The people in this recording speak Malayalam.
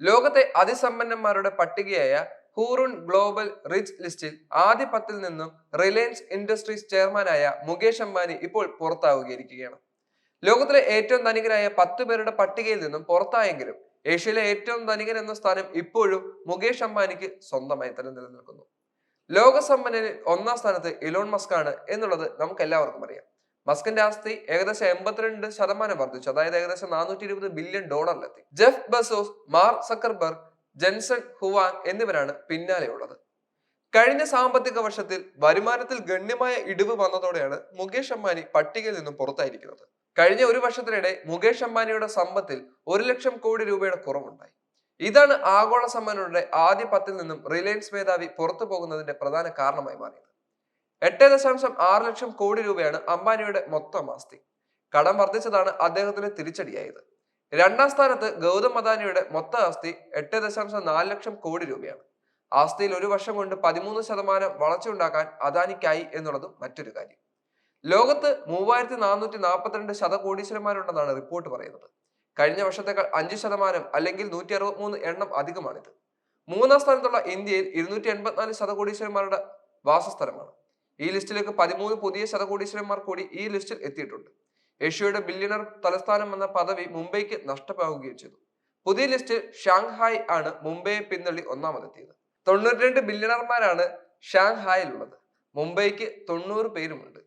ലോകത്തെ അതിസമ്പന്നന്മാരുടെ പട്ടികയായ ഹൂറുൺ ഗ്ലോബൽ റിച്ച് ലിസ്റ്റിൽ ആദ്യ പത്തിൽ നിന്നും റിലയൻസ് ഇൻഡസ്ട്രീസ് ചെയർമാനായ മുകേഷ് അംബാനി ഇപ്പോൾ പുറത്താവുകയിരിക്കുകയാണ്. ലോകത്തിലെ ഏറ്റവും ധനികരായ പത്ത് പേരുടെ പട്ടികയിൽ നിന്നും പുറത്തായെങ്കിലും ഏഷ്യയിലെ ഏറ്റവും ധനികൻ എന്ന സ്ഥാനം ഇപ്പോഴും മുകേഷ് അംബാനിക്ക് സ്വന്തമായി തന്നെ നിലനിൽക്കുന്നു. ലോകസമ്പന്നനിൽ ഒന്നാം സ്ഥാനത്ത് ഇലോൺ മസ്ക് ആണ് എന്നുള്ളത് നമുക്ക് എല്ലാവർക്കും അറിയാം. മസ്കിന്റെ ആസ്തി ഏകദേശം എൺപത്തിരണ്ട് ശതമാനം വർദ്ധിച്ചു. അതായത് ഏകദേശം നാനൂറ്റി ഇരുപത് billion ഡോളറിലെത്തി. Jeff Bezos Mark Zuckerberg Jensen Huang എന്നിവരാണ് പിന്നാലെയുള്ളത്. കഴിഞ്ഞ സാമ്പത്തിക വർഷത്തിൽ വരുമാനത്തിൽ ഗണ്യമായ ഇടിവ് വന്നതോടെയാണ് മുകേഷ് അംബാനി പട്ടികയിൽ നിന്നും പുറത്തായിരിക്കുന്നത്. കഴിഞ്ഞ ഒരു വർഷത്തിനിടെ മുകേഷ് അംബാനിയുടെ സമ്പത്തിൽ ഒരു ലക്ഷം കോടി രൂപയുടെ കുറവുണ്ടായി. ഇതാണ് ആഗോള സമ്പന്നരുടെ ആദ്യ പത്തിൽ നിന്നും റിലയൻസ് മേധാവി പുറത്തു പോകുന്നതിന്റെ പ്രധാന കാരണമായി മാറിയത്. എട്ട് ദശാംശം ആറ് ലക്ഷം കോടി രൂപയാണ് അംബാനിയുടെ മൊത്തം ആസ്തി. കടം വർദ്ധിച്ചതാണ് അദ്ദേഹത്തിന് തിരിച്ചടിയായത്. രണ്ടാം സ്ഥാനത്ത് ഗൗതം അദാനിയുടെ മൊത്ത ആസ്തി എട്ട് ദശാംശം നാല് ലക്ഷം കോടി രൂപയാണ്. ആസ്തിയിൽ ഒരു വർഷം കൊണ്ട് പതിമൂന്ന് ശതമാനം വളർച്ചയുണ്ടാക്കാൻ അദാനിക്കായി എന്നുള്ളതും മറ്റൊരു കാര്യം. ലോകത്ത് മൂവായിരത്തി നാനൂറ്റി നാൽപ്പത്തിരണ്ട് ശതകോടീശ്വരന്മാരുണ്ടെന്നാണ് റിപ്പോർട്ട് പറയുന്നത്. കഴിഞ്ഞ വർഷത്തേക്കാൾ അഞ്ച് ശതമാനം അല്ലെങ്കിൽ നൂറ്റി അറുപത്തിമൂന്ന് എണ്ണം അധികമാണിത്. മൂന്നാം സ്ഥാനത്തുള്ള ഇന്ത്യയിൽ ഇരുന്നൂറ്റി എൺപത്തിനാല് ശതകോടീശ്വരന്മാരുടെ വാസസ്ഥലമാണ്. ഈ ലിസ്റ്റിലേക്ക് പതിമൂന്ന് പുതിയ ശതകോടീശ്വരന്മാർ കൂടി ഈ ലിസ്റ്റിൽ എത്തിയിട്ടുണ്ട്. ഏഷ്യയുടെ ബില്യണർ തലസ്ഥാനം എന്ന പദവി മുംബൈക്ക് നഷ്ടമാവുകയും ചെയ്തു. പുതിയ ലിസ്റ്റിൽ ഷാങ്ഹായ് ആണ് മുംബൈയെ പിന്തള്ളി ഒന്നാമതെത്തിയത്. തൊണ്ണൂറ്റി രണ്ട് ബില്യണർമാരാണ് ഷാങ്ഹായിലുള്ളത്. മുംബൈക്ക് തൊണ്ണൂറ് പേരുമുണ്ട്.